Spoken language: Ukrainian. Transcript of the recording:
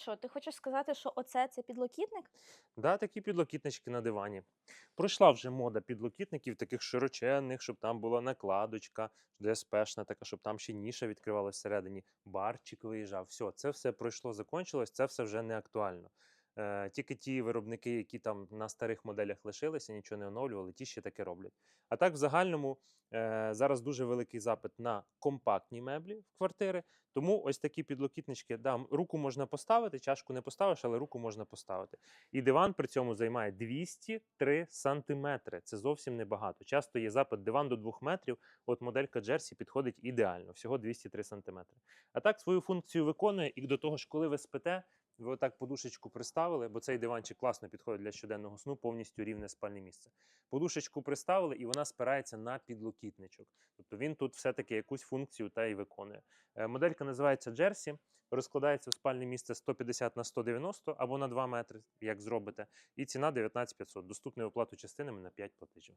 Що, ти хочеш сказати, що оце це підлокітник? Да, такі підлокітнички на дивані. Пройшла вже мода підлокітників, таких широченних, щоб там була накладочка, ДСПшна така, щоб там ще ніша відкривалася всередині, барчик виїжджав. Все, це все пройшло, закончилось, це все вже не актуально. Е, тільки ті виробники, які там на старих моделях лишилися, нічого не оновлювали, ті ще таке роблять. А так, в загальному, е, зараз дуже великий запит на компактні меблі в квартири. Тому ось такі підлокітнички, да, руку можна поставити, чашку не поставиш, але руку можна поставити. І диван при цьому займає 203 сантиметри. Це зовсім небагато. Часто є запит диван до 2 метрів. От моделька Джерсі підходить ідеально, всього 203 сантиметри. А так свою функцію виконує, і до того ж, коли ви спите, ви отак подушечку приставили, бо цей диванчик класно підходить для щоденного сну, повністю рівне спальне місце. Подушечку приставили, і вона спирається на підлокітничок. Тобто він тут все-таки якусь функцію та й виконує. Е, Моделька називається Джерсі, розкладається в спальне місце 150 на 190 або на 2 метри, як зробите, і ціна 19 500. Доступний оплату частинами на 5 платежів.